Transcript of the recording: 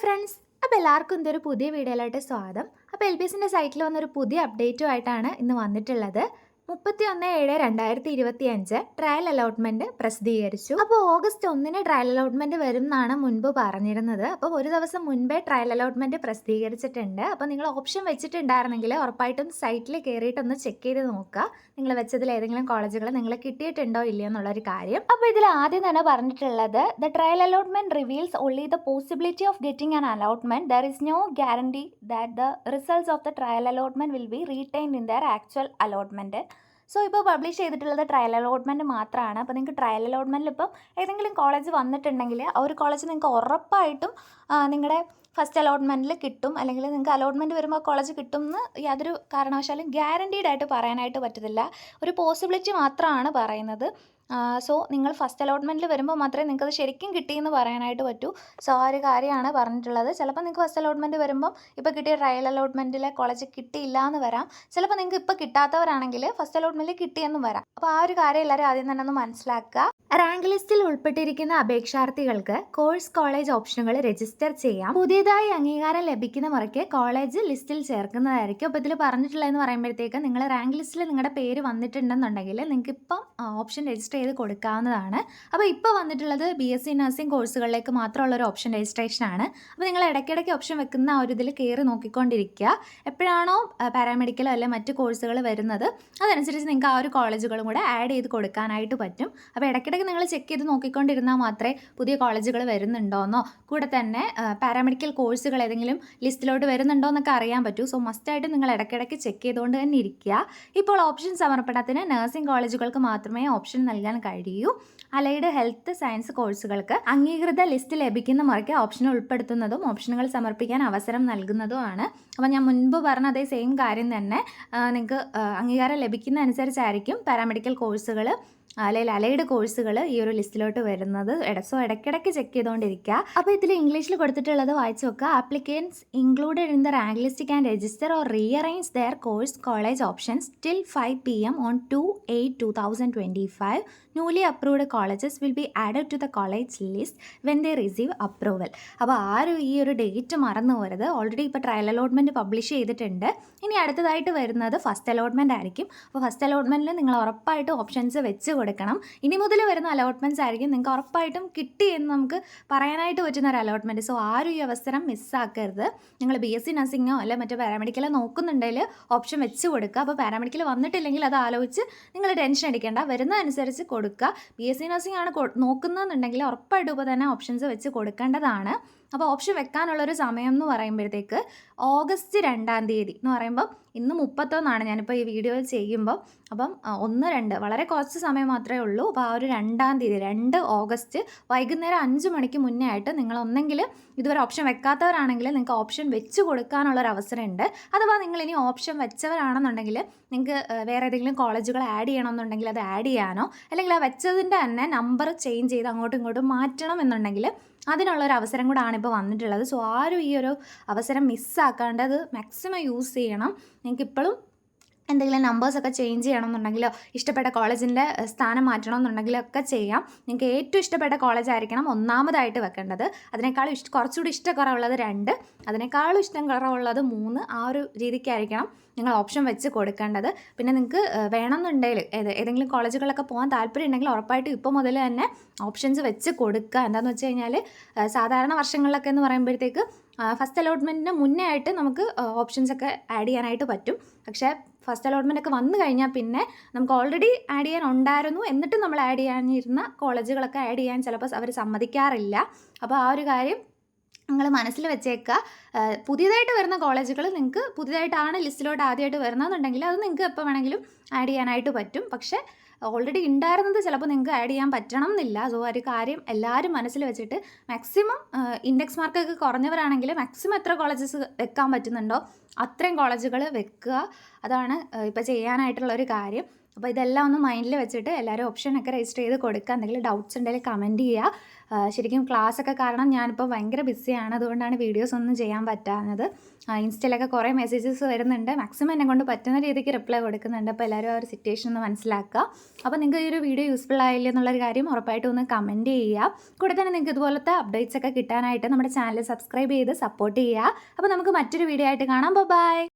Friends അപ്പോൾ എല്ലാവർക്കും ഇതൊരു പുതിയ വീഡിയോയിലോട്ട് സ്വാഗതം. അപ്പോൾ എൽ ബി എസിന്റെ സൈറ്റിൽ വന്നൊരു പുതിയ അപ്ഡേറ്റുമായിട്ടാണ് ഇന്ന് വന്നിട്ടുള്ളത്. മുപ്പത്തി ഒന്ന് ഏഴ് രണ്ടായിരത്തി ഇരുപത്തി അഞ്ച് ട്രയൽ അലോട്ട്മെന്റ് പ്രസിദ്ധീകരിച്ചു. അപ്പോൾ ഓഗസ്റ്റ് ഒന്നിന് ട്രയൽ അലോട്ട്മെന്റ് വരും എന്നാണ് മുൻപ് പറഞ്ഞിരുന്നത്. അപ്പോൾ ഒരു ദിവസം മുൻപേ ട്രയൽ അലോട്ട്മെന്റ് പ്രസിദ്ധീകരിച്ചിട്ടുണ്ട്. അപ്പോൾ നിങ്ങൾ ഓപ്ഷൻ വെച്ചിട്ടുണ്ടായിരുന്നെങ്കിൽ ഉറപ്പായിട്ടും സൈറ്റിൽ കയറിയിട്ടൊന്ന് ചെക്ക് ചെയ്ത് നോക്കുക. നിങ്ങൾ വെച്ചതിൽ ഏതെങ്കിലും കോളേജുകൾ നിങ്ങൾ കിട്ടിയിട്ടുണ്ടോ ഇല്ലയോ എന്നുള്ളൊരു കാര്യം. അപ്പോൾ ഇതിൽ ആദ്യം തന്നെ പറഞ്ഞിട്ടുള്ളത് the trial allotment reveals only the possibility of getting an allotment there is no guarantee that the results of the trial allotment will be retained in the actual allotment so ഇപ്പോൾ പബ്ലിഷ് ചെയ്തിട്ടുള്ളത് trial allotment മാത്രമാണ് അപ്പോൾ നിങ്ങൾക്ക് trial അലോട്ട്മെന്റിൽ ഇപ്പം ഏതെങ്കിലും college വന്നിട്ടുണ്ടെങ്കിൽ ആ ഒരു കോളേജ് നിങ്ങൾക്ക് ഉറപ്പായിട്ടും നിങ്ങളുടെ ഫസ്റ്റ് അലോട്ട്മെന്റിൽ കിട്ടും. അല്ലെങ്കിൽ നിങ്ങൾക്ക് അലോട്ട്മെന്റ് വരുമ്പോൾ കോളേജ് കിട്ടും എന്ന് യാതൊരു കാരണവശാലും ഗ്യാരണ്ടീഡ് ആയിട്ട് പറയാനായിട്ട് പറ്റത്തില്ല. ഒരു പോസിബിലിറ്റി മാത്രമാണ് പറയുന്നത്. സോ നിങ്ങൾ ഫസ്റ്റ് അലോട്ട്മെന്റിൽ വരുമ്പോൾ മാത്രമേ നിങ്ങൾക്ക് അത് ശരിക്കും കിട്ടിയെന്ന് പറയാനായിട്ട് പറ്റൂ. സോ ആ ഒരു കാര്യമാണ് പറഞ്ഞിട്ടുള്ളത്. ചിലപ്പോൾ നിങ്ങൾക്ക് ഫസ്റ്റ് അലോട്ട്മെന്റ് വരുമ്പം ഇപ്പോൾ കിട്ടിയ ട്രയൽ അലോട്ട്മെന്റിലെ കോളേജ് കിട്ടിയില്ല എന്ന് വരാം. ചിലപ്പോൾ നിങ്ങൾക്ക് ഇപ്പോൾ കിട്ടാത്തവരാണെങ്കിൽ ഫസ്റ്റ് അലോട്ട്മെന്റിൽ കിട്ടിയെന്നും വരാം. അപ്പോൾ ആ ഒരു കാര്യം എല്ലാവരും ആദ്യം തന്നെ ഒന്ന് മനസ്സിലാക്കുക. റാങ്ക് ലിസ്റ്റിൽ ഉൾപ്പെട്ടിരിക്കുന്ന അപേക്ഷാർത്ഥികൾക്ക് കോഴ്സ് കോളേജ് ഓപ്ഷനുകൾ രജിസ്റ്റർ ചെയ്യാം. പുതിയതായി അംഗീകാരം ലഭിക്കുന്ന മുറയ്ക്ക് കോളേജ് ലിസ്റ്റിൽ ചേർക്കുന്നതായിരിക്കും. അപ്പോൾ ഇതിൽ പറഞ്ഞിട്ടുള്ളതെന്ന് പറയുമ്പോഴത്തേക്ക് നിങ്ങൾ റാങ്ക് ലിസ്റ്റിൽ നിങ്ങളുടെ പേര് വന്നിട്ടുണ്ടെന്നുണ്ടെങ്കിൽ നിങ്ങൾക്ക് ഇപ്പം ഓപ്ഷൻ രജിസ്റ്റർ ചെയ്ത് കൊടുക്കാവുന്നതാണ്. അപ്പോൾ ഇപ്പോൾ വന്നിട്ടുള്ളത് ബി എസ് സി നഴ്സിംഗ് കോഴ്സുകളിലേക്ക് മാത്രമുള്ള ഒരു ഓപ്ഷൻ രജിസ്ട്രേഷൻ ആണ്. അപ്പോൾ നിങ്ങൾ ഇടയ്ക്കിടയ്ക്ക് ഓപ്ഷൻ വെക്കുന്ന ആ ഒരു ഇതിൽ കയറി നോക്കിക്കൊണ്ടിരിക്കുക. എപ്പോഴാണോ പാരാമെഡിക്കലോ അല്ലെ മറ്റ് കോഴ്സുകൾ വരുന്നത് അതനുസരിച്ച് നിങ്ങൾക്ക് ആ ഒരു കോളേജുകളും കൂടെ ആഡ് ചെയ്ത് കൊടുക്കാനായിട്ട് പറ്റും. അപ്പോൾ ഇടയ്ക്കിടയ്ക്ക് നിങ്ങൾ ചെക്ക് ചെയ്ത് നോക്കിക്കൊണ്ടിരുന്നാൽ മാത്രമേ പുതിയ കോളേജുകൾ വരുന്നുണ്ടോയെന്നോ കൂടെ തന്നെ പാരാമെഡിക്കൽ കോഴ്സുകൾ ഏതെങ്കിലും ലിസ്റ്റിലോട്ട് വരുന്നുണ്ടോ എന്നൊക്കെ അറിയാൻ പറ്റൂ. സോ മസ്റ്റായിട്ട് നിങ്ങൾ ഇടയ്ക്കിടയ്ക്ക് ചെക്ക് ചെയ്തുകൊണ്ട് തന്നെ ഇരിക്കുക. ഇപ്പോൾ ഓപ്ഷൻ സമർപ്പണത്തിന് നഴ്സിംഗ് കോളേജുകൾക്ക് മാത്രമേ ഓപ്ഷൻ നൽകാൻ കഴിയൂ. അലൈഡ് ഹെൽത്ത് സയൻസ് കോഴ്സുകൾക്ക് അംഗീകൃത ലിസ്റ്റ് ലഭിക്കുന്ന മുറയ്ക്ക് ഓപ്ഷൻ ഉൾപ്പെടുത്തുന്നതും ഓപ്ഷനുകൾ സമർപ്പിക്കാൻ അവസരം നൽകുന്നതും ആണ് അപ്പോൾ ഞാൻ മുൻപ് പറഞ്ഞ അതേ സെയിം കാര്യം തന്നെ നിങ്ങൾക്ക് അംഗീകാരം ലഭിക്കുന്ന അനുസരിച്ചായിരിക്കും പാരാമെഡിക്കൽ കോഴ്സുകൾ അല്ലെങ്കിൽ അലൈഡ് കോഴ്സുകൾ ഈ ഒരു ലിസ്റ്റിലോട്ട് വരുന്നത് സോ ഇടയ്ക്കിടയ്ക്ക് ചെക്ക് ചെയ്തുകൊണ്ടിരിക്കുക. അപ്പോൾ ഇതിൽ ഇംഗ്ലീഷിൽ കൊടുത്തിട്ടുള്ളത് വായിച്ചു നോക്കുക. Applicants included in the rank list can register or rearrange their course college options till five P M on two eight two thousand twenty five newly approved colleges will be added to the college list when they receive approval അപ്പോൾ ആരും ഈ ഒരു date മറന്നു പോരുത്. Already ഇപ്പോൾ trial allotment publish ചെയ്തിട്ടുണ്ട്. ഇനി അടുത്തതായിട്ട് വരുന്നത് ഫസ്റ്റ് അലോട്ട്മെന്റ് ആയിരിക്കും. അപ്പോൾ ഫസ്റ്റ് അലോട്ട്മെന്റിൽ നിങ്ങൾ ഉറപ്പായിട്ട് ഓപ്ഷൻസ് വെച്ച് കൊടുക്കണം. ഇനി മുതൽ വരുന്ന അലോട്ട്മെന്റ്സ് ആയിരിക്കും നിങ്ങൾക്ക് ഉറപ്പായിട്ടും കിട്ടി എന്ന് നമുക്ക് പറയാനായിട്ട് പറ്റുന്ന ഒരു അലോട്ട്മെന്റ് സോ ആരും ഈ അവസരം മിസ്സാക്കരുത് നിങ്ങൾ ബി എസ് സി നഴ്സിങ്ങോ അല്ലെ മറ്റേ പാരാമെഡിക്കലോ നോക്കുന്നുണ്ടെങ്കിൽ ഓപ്ഷൻ വെച്ച് കൊടുക്കുക. അപ്പോൾ പാരാമെഡിക്കൽ വന്നിട്ടില്ലെങ്കിൽ അത് ആലോചിച്ച് നിങ്ങൾ ടെൻഷൻ അടിക്കേണ്ട. വരുന്നതനുസരിച്ച് കൊടുക്കുക. ബി എസ് സി നഴ്സിംഗ് ആണ് നോക്കുന്നതെന്നുണ്ടെങ്കിൽ ഉറപ്പായിട്ടും ഇപ്പോൾ തന്നെ ഓപ്ഷൻസ് വെച്ച് കൊടുക്കേണ്ടതാണ്. അപ്പോൾ ഓപ്ഷൻ വെക്കാനുള്ളൊരു സമയം എന്ന് പറയുമ്പോഴത്തേക്ക് ഓഗസ്റ്റ് രണ്ടാം തീയതി എന്ന് പറയുമ്പോൾ ഇന്ന് മുപ്പത്തൊന്നാണ് ഞാനിപ്പോൾ ഈ വീഡിയോ ചെയ്യുമ്പോൾ അപ്പം ഒന്ന് രണ്ട് വളരെ കുറച്ച് സമയം മാത്രമേ ഉള്ളൂ. അപ്പോൾ ആ ഒരു രണ്ടാം തീയതി രണ്ട് ഓഗസ്റ്റ് വൈകുന്നേരം അഞ്ച് മണിക്ക് മുന്നേ ആയിട്ട് നിങ്ങൾ ഒന്നെങ്കിൽ ഇതുവരെ ഓപ്ഷൻ വെക്കാത്തവരാണെങ്കിൽ നിങ്ങൾക്ക് ഓപ്ഷൻ വെച്ച് കൊടുക്കാനുള്ളൊരു അവസരമുണ്ട്. അഥവാ നിങ്ങൾ ഇനി ഓപ്ഷൻ വെച്ചവരാണെന്നുണ്ടെങ്കിൽ നിങ്ങൾക്ക് വേറെ ഏതെങ്കിലും കോളേജുകൾ ആഡ് ചെയ്യണമെന്നുണ്ടെങ്കിൽ അത് ആഡ് ചെയ്യാനോ അല്ലെങ്കിൽ ആ വെച്ചതിന്റെ തന്നെ നമ്പർ ചേഞ്ച് ചെയ്ത് അങ്ങോട്ടും ഇങ്ങോട്ടും മാറ്റണം എന്നുണ്ടെങ്കിൽ അതിനുള്ളൊരു അവസരം കൂടാണ് ഇപ്പോൾ വന്നിട്ടുള്ളത്. സോ ആരും ഈ ഒരു അവസരം മിസ്സാക്കാണ്ട് അത് മാക്സിമം യൂസ് ചെയ്യണം. നിങ്ങൾക്ക് ഇപ്പോഴും എന്തെങ്കിലും നമ്പേഴ്സൊക്കെ ചേഞ്ച് ചെയ്യണമെന്നുണ്ടെങ്കിലോ ഇഷ്ടപ്പെട്ട കോളേജിന്റെ സ്ഥാനം മാറ്റണമെന്നുണ്ടെങ്കിലോ ഒക്കെ ചെയ്യാം. നിങ്ങൾക്ക് ഏറ്റവും ഇഷ്ടപ്പെട്ട കോളേജ് ആയിരിക്കണം ഒന്നാമതായിട്ട് വെക്കേണ്ടത്. അതിനേക്കാളും ഇഷ്ട കുറച്ചുകൂടി ഇഷ്ടക്കുറവുള്ളത് രണ്ട്. അതിനേക്കാളും ഇഷ്ടം കുറവുള്ളത് മൂന്ന്. ആ ഒരു രീതിക്കായിരിക്കണം നിങ്ങൾ ഓപ്ഷൻ വെച്ച് കൊടുക്കേണ്ടത്. പിന്നെ നിങ്ങൾക്ക് വേണമെന്നുണ്ടെങ്കിൽ ഏത് ഏതെങ്കിലും കോളേജുകളൊക്കെ പോകാൻ താല്പര്യം ഉണ്ടെങ്കിൽ ഉറപ്പായിട്ടും ഇപ്പോൾ മുതൽ തന്നെ ഓപ്ഷൻസ് വെച്ച് കൊടുക്കുക. എന്താണെന്ന് വെച്ച് കഴിഞ്ഞാൽ സാധാരണ വർഷങ്ങളിലൊക്കെ എന്ന് പറയുമ്പോഴത്തേക്ക് ഫസ്റ്റ് അലോട്ട്മെന്റിന് മുന്നേ ആയിട്ട് നമുക്ക് ഓപ്ഷൻസ് ഒക്കെ ആഡ് ചെയ്യാനായിട്ട് പറ്റും. പക്ഷേ ഫസ്റ്റ് അലോട്ട്മെന്റ് ഒക്കെ വന്നു കഴിഞ്ഞാൽ പിന്നെ നമുക്ക് ഓൾറെഡി ആഡ് ചെയ്യാൻ ഉണ്ടായിരുന്നു. എന്നിട്ടും നമ്മൾ ആഡ് ചെയ്യാനിരുന്ന കോളേജുകളൊക്കെ ആഡ് ചെയ്യാൻ ചിലപ്പോൾ അവർ സമ്മതിക്കാറില്ല. അപ്പോൾ ആ ഒരു കാര്യം നിങ്ങൾ മനസ്സിൽ വെച്ചേക്കുക. പുതിയതായിട്ട് വരുന്ന കോളേജുകൾ നിങ്ങൾക്ക് പുതിയതായിട്ടാണ് ലിസ്റ്റിലോട്ട് ആദ്യമായിട്ട് വരുന്നതെന്നുണ്ടെങ്കിൽ അത് നിങ്ങൾക്ക് എപ്പോൾ വേണമെങ്കിലും ആഡ് ചെയ്യാനായിട്ട് പറ്റും. പക്ഷേ ഓൾറെഡി ഉണ്ടായിരുന്നത് ചിലപ്പോൾ നിങ്ങൾക്ക് ആഡ് ചെയ്യാൻ പറ്റണം എന്നില്ല സോ ഒരു കാര്യം എല്ലാവരും മനസ്സിൽ വെച്ചിട്ട് മാക്സിമം ഇൻഡെക്സ് മാർക്കൊക്കെ കുറഞ്ഞവരാണെങ്കിൽ മാക്സിമം എത്ര കോളേജസ് വെക്കാൻ പറ്റുന്നുണ്ടോ? അത്രയും കോളേജുകൾ വെക്കുക. അതാണ് ഇപ്പോൾ ചെയ്യാനായിട്ടുള്ള ഒരു കാര്യം. അപ്പോൾ ഇതെല്ലാം ഒന്ന് മൈൻഡിൽ വെച്ചിട്ട് എല്ലാവരും ഓപ്ഷനൊക്കെ രജിസ്റ്റർ ചെയ്ത് കൊടുക്കുക. എന്തെങ്കിലും ഡൗട്ട്സ് ഉണ്ടെങ്കിൽ കമന്റ് ചെയ്യുക. ശരിക്കും ക്ലാസ് ഒക്കെ കാരണം ഞാനിപ്പോൾ ഭയങ്കര ബിസിയാണ് അതുകൊണ്ടാണ് വീഡിയോസ് ഒന്നും ചെയ്യാൻ പറ്റാഞ്ഞത്. ഇൻസ്റ്റയിലൊക്കെ കുറേ മെസ്സേജസ് വരുന്നുണ്ട്. മാക്സിമം എന്നെ കൊണ്ട് പറ്റുന്ന രീതിക്ക് റിപ്ലൈ കൊടുക്കുന്നുണ്ട്. അപ്പോൾ എല്ലാവരും ആ ഒരു സിറ്റുവേഷൻ ഒന്ന് മനസ്സിലാക്കുക. അപ്പോൾ നിങ്ങൾക്ക് ഈ ഒരു വീഡിയോ യൂസ്ഫുൾ ആയില്ല എന്നുള്ളൊരു കാര്യം ഉറപ്പായിട്ടും ഒന്ന് കമന്റ് ചെയ്യുക. കൂടെ തന്നെ നിങ്ങൾക്ക് ഇതുപോലത്തെ അപ്ഡേറ്റ്സ് ഒക്കെ കിട്ടാനായിട്ട് നമ്മുടെ ചാനൽ സബ്സ്ക്രൈബ് ചെയ്ത് സപ്പോർട്ട് ചെയ്യുക. അപ്പോൾ നമുക്ക് മറ്റൊരു വീഡിയോ ആയിട്ട് കാണാം. ബൈ